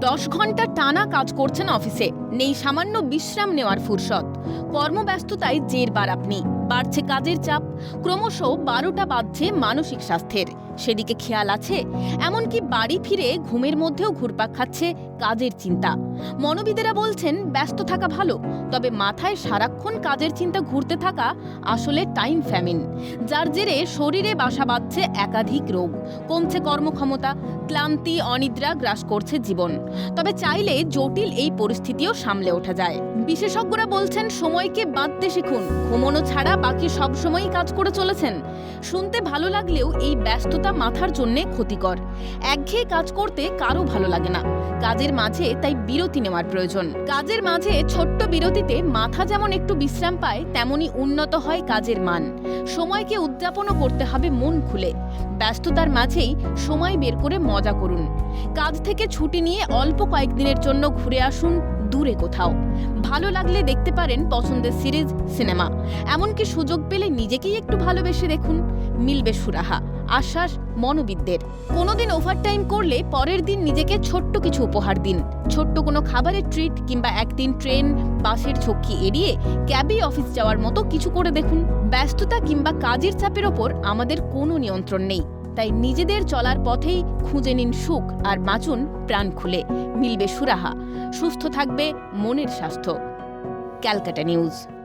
দশ ঘণ্টা টানা কাজ করছেন অফিসে। নেই সামান্য বিশ্রাম নেওয়ার ফুরসত। কর্মব্যস্ততায় জের বার আপনি। বাড়ছে কাজের চাপ। ক্রমশ বারোটা বাজছে মানসিক স্বাস্থ্যের। সেদিকে খেয়াল আছে? এমনকি বাড়ি ফিরে ঘুমের মধ্যেও ঘুরপাক খাচ্ছে কাজের চিন্তা। মনোবিদেরা বলছেন, ব্যস্ত থাকা ভালো, তবে মাথায় সারাক্ষণ কাজের চিন্তা ঘুরতে থাকা আসলে টাইম ফ্যামিন। যার জেরে শরীরে বাসা বাঁধছে একাধিক রোগ। কমছে কর্মক্ষমতা, ক্লান্তি, অনিদ্রা গ্রাস করছে জীবন। তবে চাইলে জটিল এই পরিস্থিতিও সামলে ওঠা যায়। বিশেষজ্ঞরা বলছেন, সময়কে বাঁধতে শিখুন। ঘুমনো ছাড়া বাকি সব সময়ই কাজ করে চলেছেন। শুনতে ভালো লাগলেও এই ব্যস্ততা মাথার জন্যে ক্ষতিকর। একঘেয়ে কাজ করতে কারও ভালো লাগে না। কাজের মাঝে তাই বিরতি নেওয়ার প্রয়োজন। কাজের মাঝে ছোট্ট বিরতিতে মাথা যেমন একটু বিশ্রাম পায়, তেমনি উন্নত হয় কাজের মান। সময়কে উদযাপনও করতে হবে মন খুলে। ব্যস্ততার মাঝেই সময় বের করে মজা করুন। কাজ থেকে ছুটি নিয়ে অল্প কয়েকদিনের জন্য ঘুরে আসুন দূরে কোথাও। ভালো লাগলে দেখতে পারেন পছন্দের সিরিজ, সিনেমা। এমনকি সুযোগ পেলে নিজেকেই একটু ভালোবেসে দেখুন। মিলবে সুরাহা, আশ্বাস, মনোবিদদের। কোনোদিন ওভারটাইম করলে পরের দিন নিজেকে ছোট্ট কিছু উপহার দিন। ছোট্ট কোনো খাবারের ট্রিট কিংবা একদিন ট্রেন বাসের ঝক্কি এড়িয়ে ক্যাবে অফিস যাওয়ার মতো কিছু করে দেখুন। ব্যস্ততা কিংবা কাজের চাপের ওপর আমাদের কোনো নিয়ন্ত্রণ নেই। তাই নিজেদের চলার পথেই খুঁজে নিন সুখ আর বাঁচুন প্রাণ খুলে। মিলবে সুরাহা। সুস্থ থাকবে মনের স্বাস্থ্য। Calcutta news.